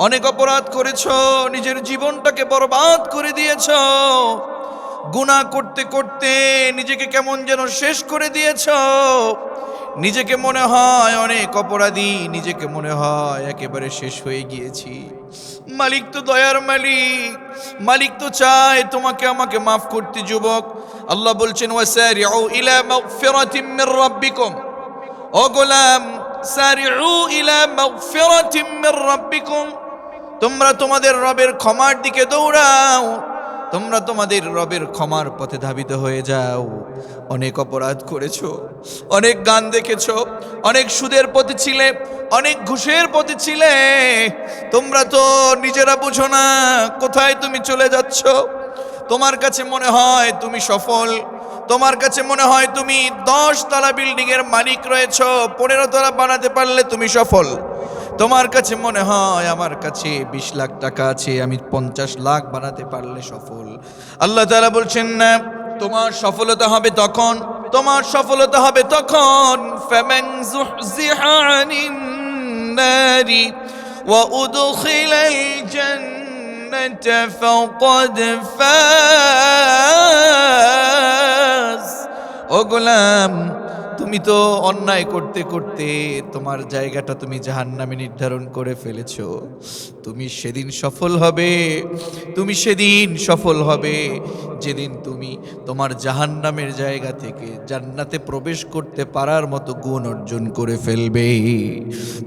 অনেক অপরাধ করেছ, নিজের জীবনটাকে বরবাদ করে দিয়েছ গুনাহ করতে করতে নিজেকে কেমন যেন শেষ করে দিয়েছ। নিজেকে মনে হয় অনেক অপরাধী, নিজেকে মনে হয় একেবারে শেষ হয়ে গিয়েছি। মালিক তো দয়ার মালিক মালিক তো চায় তোমাকে আমাকে মাফ করতে, যুবক। আল্লাহ বলছেন ও গোলাম তোমরা তোমাদের রবের ক্ষমার দিকে দৌড়াও, তোমরা তোমাদের রবের ক্ষমার পথে ধাবিত হয়ে যাও। অনেক অপরাধ করেছ, অনেক গান দেখেছ, অনেক সুদের পথে ছিলে, অনেক ঘুষের পথে ছিলে। তোমরা তো নিজেরা বুঝো না কোথায় তুমি চলে যাচ্ছ। তোমার কাছে মনে হয় তুমি সফল, তোমার কাছে মনে হয় তুমি দশ তলা বিল্ডিং এর মালিক রয়েছ, পনেরো তলা বানাতে পারলে তুমি সফল। তোমার কাছে মনে হয় আমার কাছে বিশ লাখ টাকা আছে আমি পঞ্চাশ লাখ বানাতে পারলে সফল আল্লাহ তাআলা বলছেন না তোমার সফলতা হবে তখন তোমার সফলতা হবে তখন فَمَنْ زُحْزِحَ عَنِ النَّارِ وَأُدْخِلَ الْجَنَّةَ فَقَدْ فَازَ ও গোলাম তুমি তো অন্যায় করতে করতে তোমার জায়গাটা তুমি জাহান্নামে নির্ধারণ করে ফেলেছ। তুমি সেদিন সফল হবে, তুমি সেদিন সফল হবে। যেদিন তুমি তোমার জাহান্নামের জায়গা থেকে জান্নাতে প্রবেশ করতে পারার মতো গুণ অর্জন করে ফেলবে।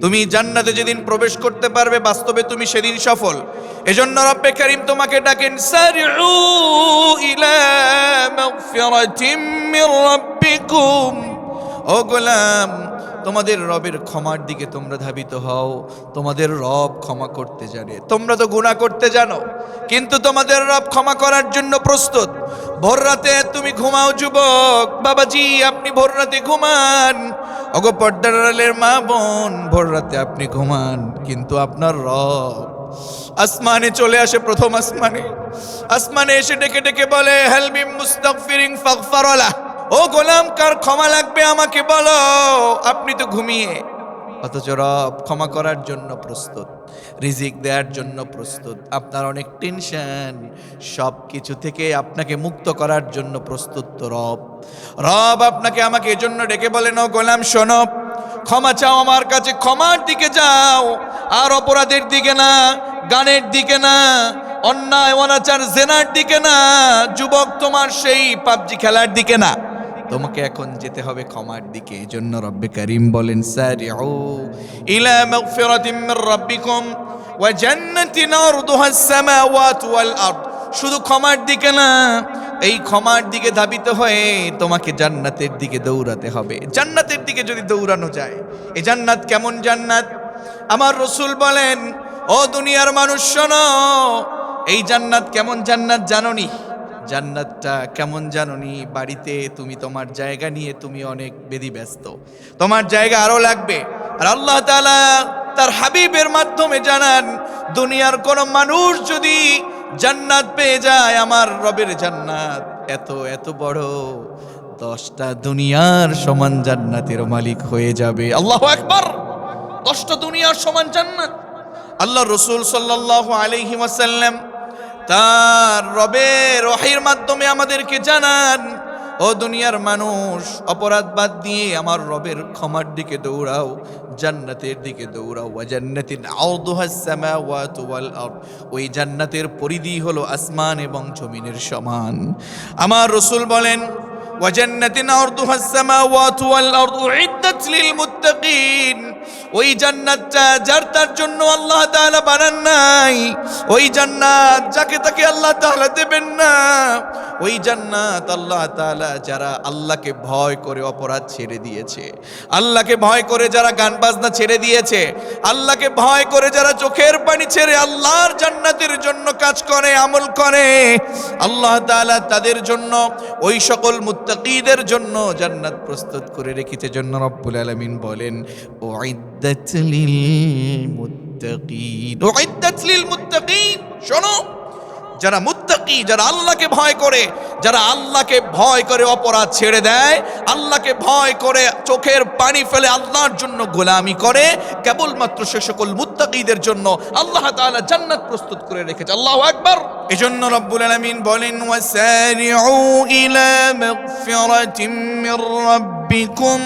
তুমি জান্নাতে যেদিন প্রবেশ করতে পারবে, বাস্তবে তুমি সেদিন সফল। এজন্য রব্বে করিম তোমাকে ডাকেন, সারিউ ইলা মাগফিরাতিম মির রাব্বিকুম। ও গোলাম, তোমাদের রবের ক্ষমার দিকে তোমরা ধাবিত হও, তোমাদের রব ক্ষমা করতে জানে। তোমরা তো গুনাহ করতে জানো, কিন্তু তোমাদের রব ক্ষমা করার জন্য প্রস্তুত। ভোর রাতে তুমি ঘুমাও যুবক, বাবাজি, আপনি ভোর রাতে ঘুমান। অগো পর্দার আড়ালের মা বোন, ভোর রাতে আপনি ঘুমান, কিন্তু আপনার রব আসমানে চলে আসে প্রথম আসমানে। আসমানে এসে ডেকে ডেকে বলে হেলমিম মুস্তাগফিরিন ফাগফারালাহ। ও গোলাম, কার ক্ষমা লাগবে আমাকে বলো? আপনি তো ঘুমিয়ে। অথচ রব ক্ষমা করার জন্য প্রস্তুত, রিজিক দেওয়ার জন্য প্রস্তুত, আপনার অনেক টেনশন সব কিছু থেকে আপনাকে মুক্ত করার জন্য প্রস্তুত তো রব। রব আপনাকে আমাকে এজন্য ডেকে বলেন, ও গোলাম, শোনো, ক্ষমা চাও আমার কাছে, ক্ষমার দিকে যাও, আর অপরাধের দিকে না, গানের দিকে না, অন্যায়, অনাচার, জেনার দিকে না, যুবক তোমার সেই পাবজি খেলার দিকে না। তোমাকে এখন যেতে হবে ক্ষমার দিকে। এই জন্য রব্বে করিম বলেন, সারিউ ইলা মাগফিরাতিম মির রাব্বিকুম ওয়া জান্নাতিন আরদুহা আস-সামাওয়াত ওয়াল আরদ। শুধু ক্ষমার দিকে না, এই ক্ষমার দিকে ধাবিত হয়ে তোমাকে জান্নাতের দিকে দৌড়াতে হবে। জান্নাতের দিকে যদি দৌড়ানো যায়, এ জান্নাত কেমন জান্নাত? আমার রসুল বলেন, ও দুনিয়ার মানুষ শোনো, এই জান্নাত কেমন জান্নাত জানোনি? জান্নাতটা কেমন জানোনি বাড়িতে তুমি তোমার জায়গা নিয়ে তুমি অনেক বেদি ব্যস্ত তোমার জায়গা আরও লাগবে। আর আল্লাহ তাআলা তার হাবিবের মাধ্যমে জানান, দুনিয়ার কোন মানুষ যদি জান্নাত পেয়ে যায়, আমার রবের জান্নাত এত এত বড়। দশটা দুনিয়ার সমান জান্নাতের মালিক হয়ে যাবে। আল্লাহ একবার দশটা দুনিয়ার সমান জান্নাত। আল্লাহ রসুল সাল্লাহ আলহি ওয়াসাল্লাম তার রবের রহির মাধ্যমে আমাদেরকে জানান, ও দুনিয়ার মানুষ, অপরাধ বাদ দিয়ে আমার রবের ক্ষমার দিকে দৌড়াও, জান্নাতের দিকে দৌড়াও, ওয়া জান্নাতিন সামাওয়াতু ওয়াল আরদ। ওই জান্নাতের পরিধি হলো আসমান এবং জমিনের সমান। আমার রসুল বলেন وجنة عرضها السماوات والأرض عدت للمتقين ওই জান্নাতটা যার তার জন্য আল্লাহ তাআলা বানান নাই ওই জান্নাত যাকে তাকে আল্লাহ তাআলা দেবেন না ওই জান্নাত আল্লাহ তাআলা যারা আল্লাহকে ভয় করে অপরাধ ছেড়ে দিয়েছে আল্লাহকে ভয় করে যারা গান বাজনা ছেড়ে দিয়েছে আল্লাহকে ভয় করে যারা চোখের পানি ছেড়ে আল্লাহর জান্নাতের জন্য কাজ করে আমল করে আল্লাহ তাআলা তাদের জন্য ওই সকল মুত্তাকিদের জন্য জান্নাত প্রস্তুত করে রেখেছে। জন্য রব্বুল আলামিন বলেন ও লিল মুত্তাকিন। উইদ্দাত লিল মুত্তাকিন, শোনো, যারা মুত্তাকি, যারা আল্লাহকে ভয় করে যারা আল্লাহকে ভয় করে অপরাধ ছেড়ে দেয় আল্লাহকে ভয় করে চোখের পানি ফেলে আল্লাহর জন্য গোলামি করে কেবলমাত্র সে সকল মুত্তাকিদের জন্য আল্লাহ তাআলা জান্নাত প্রস্তুত করে রেখেছে আল্লাহু আকবার এজন্য রব্বুল আলামিন বলেন ওয়াসারিউ ইলা মাগফিরাতিম মির রাব্বিকুম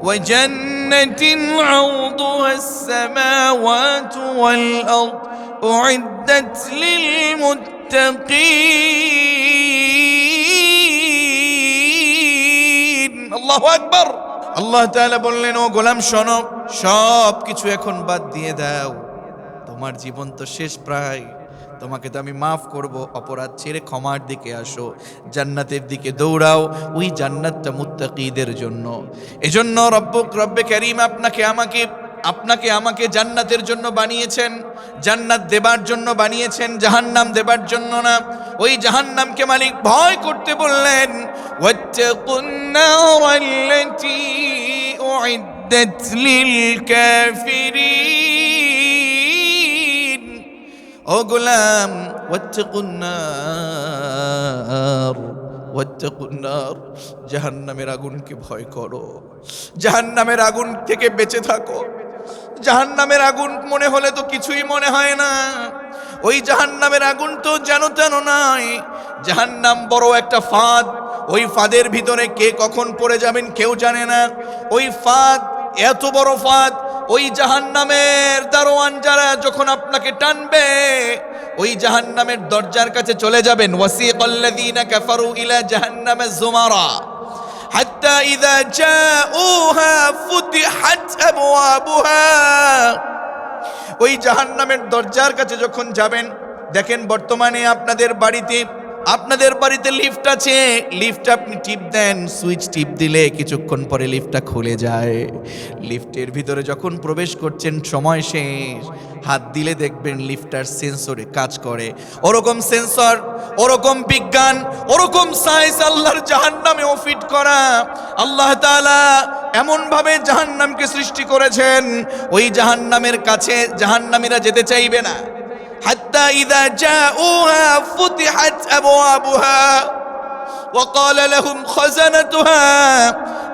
وجنة عرضها السماوات والأرض أعدت للمتقين আল্লাহ আকবর। আল্লাহ বললেন, ও গোলাম, শোনো সব কিছু এখন বাদ দিয়ে দাও। তোমার জীবন তো শেষ প্রায়। তোমাকে তো আমি মাফ করব, অপরাধ ছেড়ে ক্ষমার দিকে আসো, জান্নাতের দিকে দৌড়াও, ওই জান্নাতটা মুত্তাকিদের জন্য। এজন্য রব্বক, রব্বে করিম আপনাকে আমাকে আপনাকে আমাকে জান্নাতের জন্য বানিয়েছেন, জান্নাত দেবার জন্য বানিয়েছেন, জাহান্নাম দেবার জন্য না। ওই জাহান্নামকে মালিক ভয় করতে বললেন ও গোলাম ওয়াত্তাকুন্নার জাহান্নামের আগুনকে ভয় করো, জাহান্নামের আগুন থেকে বেঁচে থাকো। জাহান্নামের আগুন মনে হলে তো কিছুই মনে হয় না। ওই জাহান্নামের আগুন তো যেন তেন নাই। জাহান্নাম বড় একটা ফাঁদ। ওই ফাঁদের ভিতরে কে কখন পড়ে যাবেন কেউ জানে না। ওই ফাঁদ, এত বড় ফাঁদ, ওই জাহান্নামের দারোয়ান যারা যখন আপনাকে টানবে, ওই জাহান্নামের দরজার কাছে চলে যাবেন। ওয়াসিকাল্লাযীনা কাফারু ইলা জাহান্নামে যুমারা ইযা জাউহা ফুতিহাত আবওয়াবুহা ওই জাহান্নামের দরজার কাছে যখন যাবেন, দেখেন বর্তমানে আপনাদের বাড়িতে আপনাদের বাড়িতে লিফট আছে। লিফট আপনি টিপ দেন সুইচ টিপ দিলে কিছুক্ষণ পরে লিফটটা খুলে যায়। লিফটের ভিতরে যখন প্রবেশ করছেন, সময় শেষ। হাত দিলে দেখবেন লিফটার সেন্সরে কাজ করে ওরকম সেন্সর ওরকম বিজ্ঞান ওরকম সায়েন্স আল্লাহর জাহান্নামেও ফিট করা আল্লাহ তাআলা এমনভাবে জাহান্নামকে সৃষ্টি করেছেন ওই জাহান্নামের কাছে জাহান্নামীরা যেতে চাইবে না حتى إذا جاءوها فتحت أبوابها وقال لهم خزنتها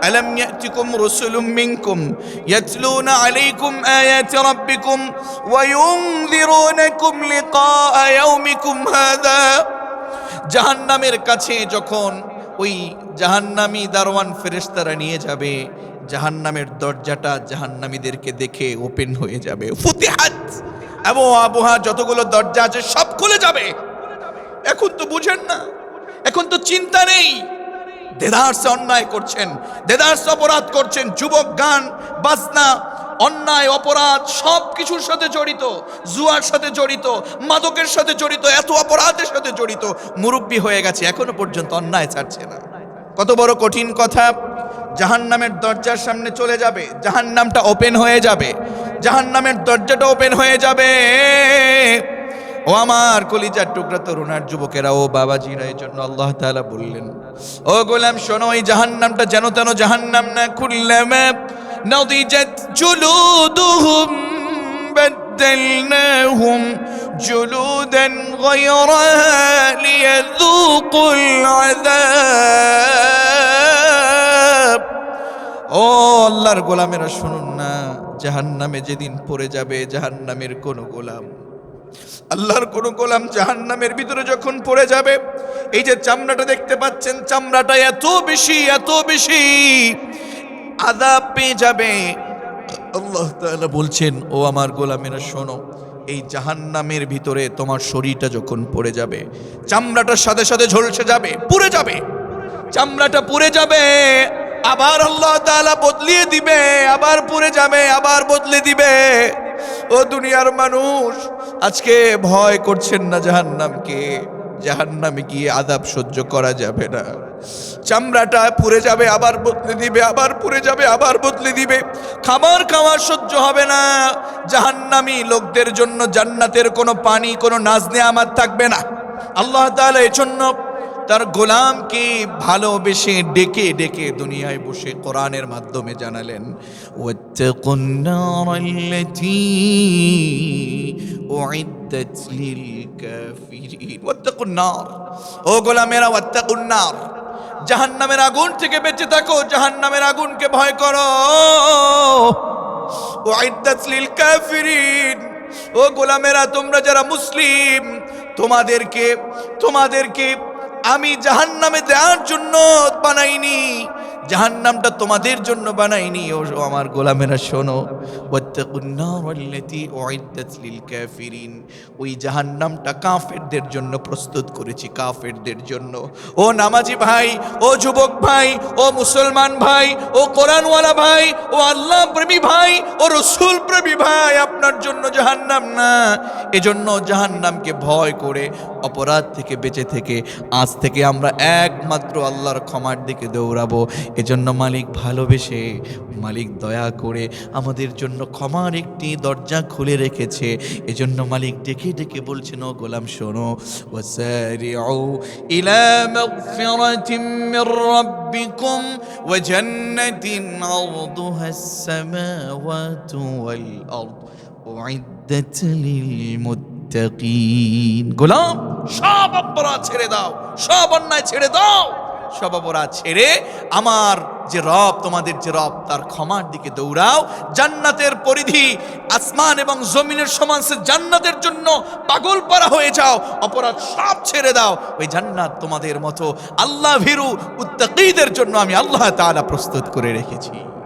ألم يأتكم رسل منكم يتلون عليكم آيات ربكم وينذرونكم لقاء يومكم هذا জাহান্নামের কাছে যখন ওই জাহান্নামী দারওয়ান ফেরেশতারা নিয়ে যাবে জাহান্নামের দরজাটা জাহান্নামীদেরকে দেখে ওপেন হয়ে যাবে ফুতিহাত এবং আবহাওয়া যতগুলো দরজা আছে সব খুলে যাবে এখন তো বুঝেন না এখন তো চিন্তা নেই দেদারসে অন্যায় করছেন, দেদারসে অপরাধ করছেন, যুবক গান, বাজনা, অন্যায়, অপরাধ সব কিছুর সাথে জড়িত, জুয়ার সাথে জড়িত, মাদকের সাথে জড়িত, এত অপরাধের সাথে জড়িত, মুরব্বী হয়ে গেছে, এখনও পর্যন্ত অন্যায় ছাড়ছে না। কত বড় কঠিন কথা, জাহান্নামের দরজার সামনে চলে যাবে, জাহান্নামটা ওপেন হয়ে যাবে, জাহান্নামের দরজাটা ওপেন হয়ে যাবে। ও আমার কলিজার টুকরা তরুণার যুবকেরা ও বাবাজিরা এই জন্য আল্লাহ তাআলা বললেন ও গোলাম শোনো ওই জাহান্নামটা যেন তেন জাহান্নাম না খুললামা নদিজাত জুলুদুহুম بدلناهم جلودا غيرها ليذوقوا العذاب ও আল্লাহর গোলামেরা শুনুন না জাহান্নামে যেদিন পড়ে যাবে জাহান্নামের কোন গোলাম আল্লাহর কোন গোলাম জাহান্নামের ভিতরে যখন পড়ে যাবে, এই যে চামড়াটা দেখতে পাচ্ছেন, চামড়াটা এত বেশি এত বেশি আদা পেয়ে যাবে। আল্লাহ বলছেন, ও আমার গোলামেরা, শোনো, এই জাহান্নামের ভিতরে তোমার শরীরটা যখন পড়ে যাবে, চামড়াটার সাথে সাথে ঝলসে যাবে, পুড়ে যাবে, চামড়াটা পুড়ে যাবে, আবার আল্লাহ তাআলা বদলিয়ে দিবে, আবার পুড়ে যাবে, আবার বদলে দিবে। ও দুনিয়ার মানুষ, আজকে ভয় করছেন না জাহান্নামকে। জাহান্নামে গিয়ে আদাব সহ্য করা যাবে না। চামড়াটা পুড়ে যাবে, আবার বদলে দিবে, আবার পুড়ে যাবে, আবার বদলে দিবে। খাবার খাওয়ার সহ্য হবে না। জাহান্নামী লোকদের জন্য জান্নাতের কোনো পানি, কোনো নাজনে আমার থাকবে না। আল্লাহ তাআলা এজন্য তার গোলামকে ভালোবেসে ডেকে ডেকে দুনিয়ায় বসে কোরআনের মাধ্যমে জানালেন ও গোলামেরা ওয়াত্তাকুন্নার জাহান নামের আগুন থেকে বেঁচে থাকো জাহান নামের আগুনকে ভয় করো। ও আইদাসলিল কাফিরিন ও গোলামেরা, তোমরা যারা মুসলিম, তোমাদেরকে তোমাদেরকে আমি জাহান্নামে দেওয়ার জন্য বানাইনি। জাহান্নামটা তোমাদের জন্য বানাইনি, ও আমার গোলামেরা, শোনো। ওই জাহান্নামটা কাফেরদের জন্য প্রস্তুত করেছি, কাফেরদের জন্য। ও নামাজি ভাই, ও যুবক ভাই, ও মুসলমান ভাই, ও কোরআনওয়ালা ভাই, ও আল্লাহ প্রেমী ভাই, ও রসুল প্রেমী ভাই, আপনার জন্য জাহান্নাম না। এজন্য জাহান্নামকে ভয় করে, অপরাধ থেকে বেঁচে থেকে আজ থেকে আমরা একমাত্র আল্লাহর ক্ষমার দিকে দৌড়াবো। এজন্য মালিক ভালোবেসে, মালিক দয়া করে আমাদের জন্য ক্ষমার একটি দরজা খুলে রেখেছে। এজন্য মালিক ডেকে ডেকে বলছেন, ও গোলাম, শোনো। গোলাম, সব অপরাধ ছেড়ে দাও, সব অন্যায় ছেড়ে দাও। সব অপরাধ ছেড়ে আমার যে রব, তোমাদের যে রব, তার ক্ষমার দিকে দৌড়াও। জান্নাতের পরিধি আসমান এবং জমিনের সমান সে জান্নাতের জন্য পাগল পারা হয়ে যাও, অপরাধ সব ছেড়ে দাও। ওই জান্নাত তোমাদের মতো আল্লাহ ভীরু উত্তাকিদের জন্য আমি আল্লাহ তালা প্রস্তুত করে রেখেছি।